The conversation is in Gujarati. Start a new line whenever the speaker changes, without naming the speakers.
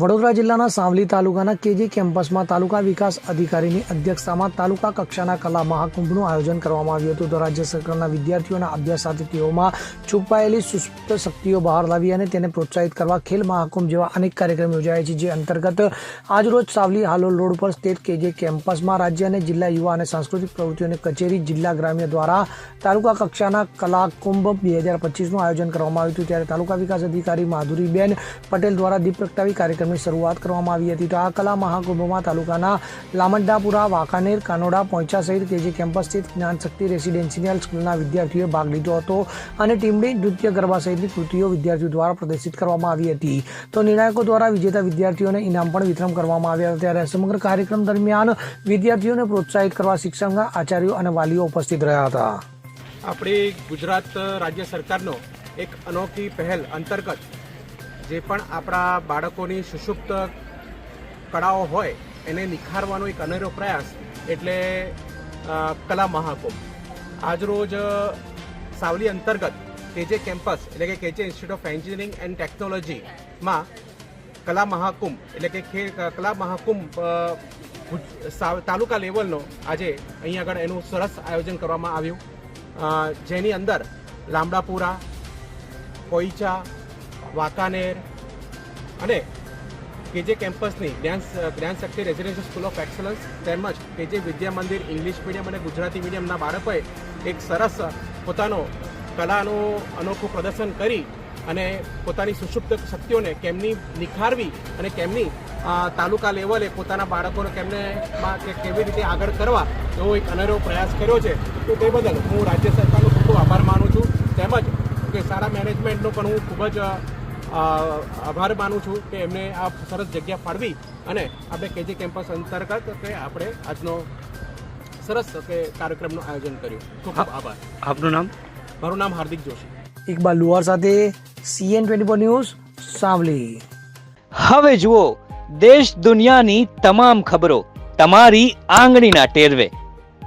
વડોદરા જિલ્લાના સાવલી તાલુકાના કેજી કેમ્પસમાં તાલુકા વિકાસ અધિકારીની અધ્યક્ષતામાં તાલુકા કક્ષાના કલા મહાકુંભનું આયોજન કરવામાં આવ્યું હતું. તો રાજ્ય સરકારના વિદ્યાર્થીઓના અભ્યાસ સાથે તેઓમાં છુપાયેલી સુસ્પ્ત શક્તિઓ બહાર લાવી અને તેને પ્રોત્સાહિત કરવા ખેલ મહાકુંભ જેવા અનેક કાર્યક્રમ યોજાયા છે, જે અંતર્ગત આજરોજ સાવલી હાલોલ રોડ પર સ્થિત કેજી કેમ્પસમાં રાજ્ય અને જિલ્લા યુવા અને સાંસ્કૃતિક પ્રવૃત્તિઓની કચેરી જિલ્લા ગ્રામ્ય દ્વારા તાલુકા કક્ષાના કલા કુંભ બે હજાર પચીસનું આયોજન કરવામાં આવ્યું હતું. ત્યારે તાલુકા વિકાસ અધિકારી માધુરીબેન પટેલ દ્વારા દીપ પ્રગટાવી કાર્યક્રમની શરૂઆત કરવામાં આવી હતી. તો આ કલા મહાકુંભમાં તાલુકાના લામડ્ડાપુરા, વાંકાનેર, કાનોડા પોંચા સહિત કેજી કેમ્પસ સ્થિત જ્ઞાનશક્તિ રેસિડેન્શિયલ સ્કૂલના વિદ્યાર્થીઓએ ભાગ લીધો હતો અને ટીમડી નૃત્ય ગરબા સહિતની કૃતિઓ વિદ્યાર્થીઓ દ્વારા પ્રદર્શિત કરવામાં આવી હતી. તો નિર્ણાયકો દ્વારા વિજેતા વિદ્યાર્થીઓને ઇનામ પણ વિતરણ કરવામાં આવ્યા હતા. ત્યારે સમગ્ર કાર્યક્રમ દરમિયાન વિદ્યાર્થીઓને પ્રોત્સાહિત કરવા શિક્ષણના આચાર્યો અને વાલીઓ ઉપસ્થિત રહ્યા હતા.
આપણી ગુજરાત રાજ્ય સરકારનો એક અનોખી પહેલ અંતર્ગત જે પણ આપણા બાળકોની સુષુપ્ત કળાઓ હોય, એને નિખારવાનો એક અનેરો પ્રયાસ એટલે કલા મહાકુંભ. આજરોજ સાવલી અંતર્ગત કેજે કેમ્પસ એટલે કે કેજે ઇન્સ્ટિટ્યૂટ ઓફ એન્જિનિયરિંગ એન્ડ ટેકનોલોજીમાં કલા મહાકુંભ એટલે કે કલા મહાકુંભ તાલુકા લેવલનો આજે અહીં આગળ એનું સરસ આયોજન કરવામાં આવ્યું. જેની અંદર લાંબડાપુરા, પોઈચા વાંકાનેર અને કેજે કેમ્પસની Gyan Gyan Shakti residential school of excellence તેમજ KJ Vidya Mandir, English medium અને ગુજરાતી મીડિયમના બાળકોએ એક સરસ પોતાનો કલાનું અનોખું પ્રદર્શન કરી અને પોતાની સુષુપ્ત શક્તિઓને કેમની નિખારવી અને કેમની તાલુકા લેવલે પોતાના બાળકોને કેમને કેવી રીતે આગળ કરવા એવો એક અનેરો પ્રયાસ કર્યો છે. તો તે બદલ હું રાજ્ય સરકારનો ખૂબ ખૂબ આભાર માનું છું તેમજ કે સારા મેનેજમેન્ટનો પણ હું ખૂબ જ આભાર માનું છું કે એમને આ સરસ જગ્યા ફાળવી અને આપણે કેજી કેમ્પસ અંતર્ગત કે આપણે આજનો સરસ કે કાર્યક્રમનું આયોજન કર્યું. ખૂબ ખૂબ આભાર.
આપનું નામ?
મારું નામ હાર્દિક જોશી.
ઇકબાલ લુહાર સાથે CN twenty four news Savli
હવે જુઓ દેશ દુનિયાની તમામ ખબરો તમારી આંગળીના ટેરવે.